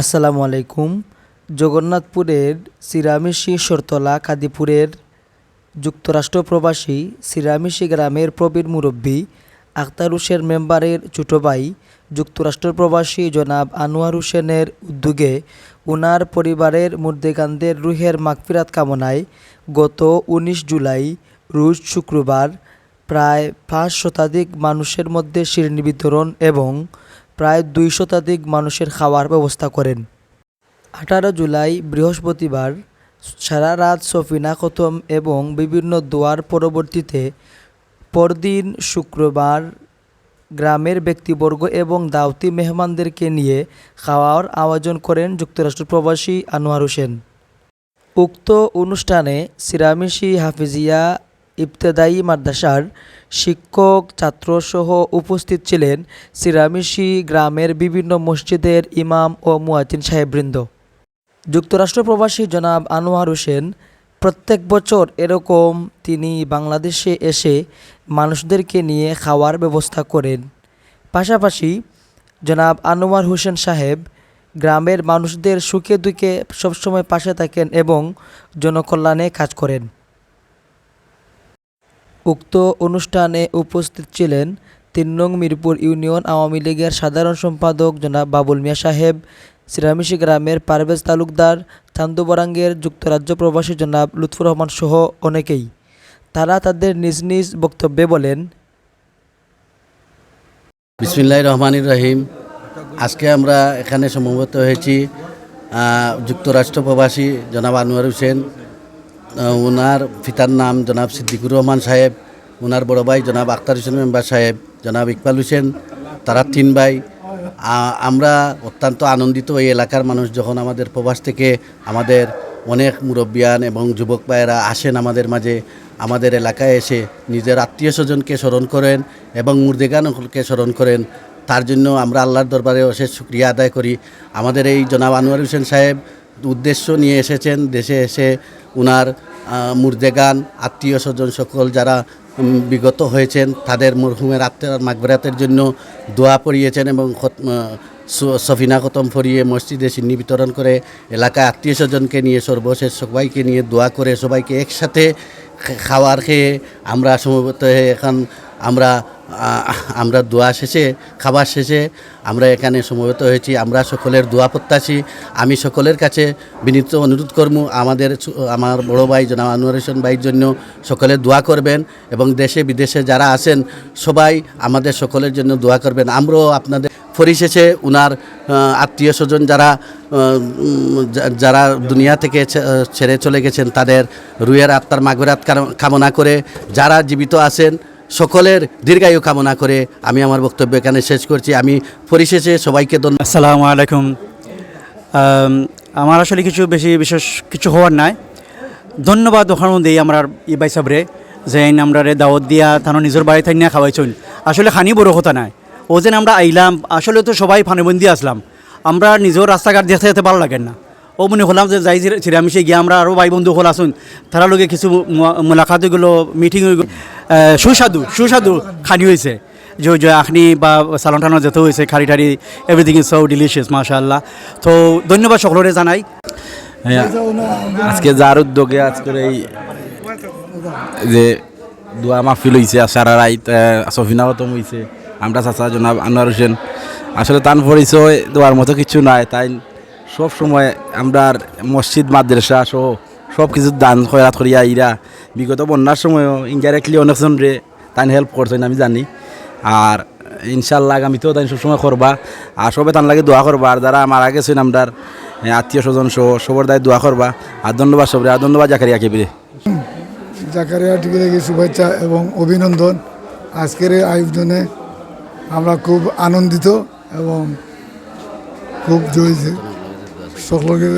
আসসালামু আলাইকুম। জগন্নাথপুরের সিরামিশি শরতলা কাদিপুরের যুক্তরাষ্ট্র প্রবাসী সিরামিশি গ্রামের প্রবীর মুরব্বী আখতার হোসেন মেম্বারের ছোটো ভাই যুক্তরাষ্ট্র প্রবাসী জনাব আনোয়ার হোসেনের উদ্যোগে উনার পরিবারের মুর্দেগানদের রুহের মাগফিরাত কামনায় গত উনিশ জুলাই, রোজ শুক্রবার, প্রায় পাঁচ শতাধিক মানুষের মধ্যে শিরনি বিতরণ এবং প্রায় দুই শতাধিক মানুষের খাওয়ার ব্যবস্থা করেন। আঠারো জুলাই, বৃহস্পতিবার সারা রাত সফিনা খতম এবং বিভিন্ন দোয়ার পরবর্তীতে পরদিন শুক্রবার গ্রামের ব্যক্তিবর্গ এবং দাওতি মেহমানদেরকে নিয়ে খাওয়ার আয়োজন করেন যুক্তরাষ্ট্র প্রবাসী আনোয়ার হোসেন। উক্ত অনুষ্ঠানে সিরামিশি হাফিজিয়া ইবতেদায়ী মাদ্রাসার শিক্ষক ছাত্রসহ উপস্থিত ছিলেন সিরামিশি গ্রামের বিভিন্ন মসজিদের ইমাম ও মুয়াজ্জিন সাহেববৃন্দ। যুক্তরাষ্ট্র প্রবাসী জনাব আনোয়ার হোসেন, প্রত্যেক বছর এরকম তিনি বাংলাদেশে এসে মানুষদেরকে নিয়ে খাওয়ার ব্যবস্থা করেন। পাশাপাশি জনাব আনোয়ার হোসেন সাহেব গ্রামের মানুষদের সুখে দুঃখে সবসময় পাশে থাকেন এবং জনকল্যাণে কাজ করেন। উক্ত অনুষ্ঠানে উপস্থিত ছিলেন তিন নং মিরপুর ইউনিয়ন আওয়ামী লীগের সাধারণ সম্পাদক জনাব বাবুল মিয়া সাহেব সিরামিশি গ্রামের পারভেজ তালুকদার চান্দুবরাঙ্গের যুক্তরাজ্য প্রবাসী জনাব লুৎফুর রহমান সহ অনেকেই। তারা তাদের নিজ নিজ বক্তব্যে বলেন, বিসমিল্লাহ রহমানির রহিম। আজকে আমরা এখানে সমবেত হয়েছি যুক্তরাষ্ট্র প্রবাসী জনাব আনোয়ার হোসেন ওনার পিতার নাম জনাব সিদ্দিকুর রহমান সাহেব ওনার বড় ভাই জনাব আখতার হোসেন মেম্বার সাহেব, জনাব ইকবাল হোসেন, তারা তিন ভাই। আমরা অত্যন্ত আনন্দিত এই এলাকার মানুষ যখন আমাদের প্রবাস থেকে আমাদের অনেক মুরব্বিয়ান এবং যুবক ভাইয়েরা আসেন আমাদের মাঝে, আমাদের এলাকায় এসে নিজের আত্মীয় স্বজনকে স্মরণ করেন এবং মুর্দেগানকে স্মরণ করেন। তার জন্য আমরা আল্লাহর দরবারে অশেষ শুক্রিয়া আদায় করি। আমাদের এই জনাব আনোয়ার হোসেন সাহেব উদ্দেশ্য নিয়ে এসেছেন। দেশে এসে উনার মুর্দেগান আত্মীয় স্বজন সকল যারা বিগত হয়েছেন, তাদের মরহুমের আত্মার মাগবরাতের জন্য দোয়া পড়িয়েছেন এবং সফিনা খতম ফরিয়ে মসজিদে সিন্নি বিতরণ করে এলাকায় আত্মীয় স্বজনকে নিয়ে, সর্বশেষ সবাইকে নিয়ে দোয়া করে সবাইকে একসাথে খাওয়ার খেয়ে আমরা সমবেত হয়ে এখন আমরা আমরা দোয়া শেষে, খাবার শেষে আমরা এখানে সমবেত হয়েছি। আমরা সকলের দোয়া প্রত্যাশী। আমি সকলের কাছে বিনীত অনুরোধ করব, আমাদের আমার বড় ভাই জনাব আনোয়ার হোসেন ভাইয়ের জন্য সকলে দোয়া করবেন এবং দেশে বিদেশে যারা আছেন, সবাই আমাদের সকলের জন্য দোয়া করবেন। আমরাও আপনাদের পরিশেষে উনার আত্মীয় স্বজন যারা যারা দুনিয়া থেকে ছেড়ে চলে গেছেন, তাদের রুয়ের আত্মার মাগরাত কামনা করে যারা জীবিত আছেন সকলের দীর্ঘায়ু কামনা করে আমি আমার বক্তব্য এখানে শেষ করছি। আমি পরিশেষে সবাইকে ধন্যবাদ আসসালামু আলাইকুম। আমার আসলে কিছু বেশি বিশেষ কিছু হওয়ার নাই। ধন্যবাদ ওখান মধ্যেই আমরা ইবাই সাবরে, যে আমরা দাওয়াত দিয়া তানো নিজের বাড়ি থাকি না খাওয়াইছুন আসলে খানি বড় কথা নাই। ও যেন আমরা আইলাম, আসলে তো সবাই ফানিবন্দি আসলাম। আমরা নিজের রাস্তাঘাট দেখতে যেতে ভালো লাগে না। ও মনে হলাম যে যাই চিরামিশে গিয়ে আমরা আরও ভাই বন্ধু হল আসুন তারা লোকে কিছু মোলাকাত হইগুলো মিটিং সুস্বাদু সুস্বাদু খানি হয়েছে। যে যে আখনি বা সালন টানো যেতে হয়েছে খারি টারি এভরিথিং ইজ সো ডিলিশিয়াস মাশাআল্লাহ। তো ধন্যবাদ সকলরে জানাই। হ্যাঁ, আজকে যার উদ্যোগে আজকের এই যে দোয়া মাহফিল হয়েছে সারা রাইত সফিনা খতম হয়েছে আমরা চাচা জনাব আনোয়ার হোসেন। আসলে তান পরিচয় দেওয়ার মতো কিছু নাই তাই সব সময় আমরা মসজিদ, মাদ্রাসা সহ সব কিছু দান খয়াত করিয়া ইরা বিগত বন্যার সময়ও ইনডাইরেক্টলি অনেকজন রে তাই হেল্প করছেন আমি জানি। আর ইনশাল্লাহ আগামীতেও তাই সবসময় করবা। আর সবে তার লাগে দোয়া করবা। আর যারা মারা গেছেন আমরার আত্মীয় স্বজন সহ, সবার দায় দোয়া করবা। আর ধন্যবাদ সবরে। আর ধন্যবাদ জাকারিয়া কেবিরে। জাকারিয়া টিকিকে শুভেচ্ছা এবং অভিনন্দন। আজকের এই আয়োজনে আমরা খুব আনন্দিত এবং খুব জড়িত সকলকে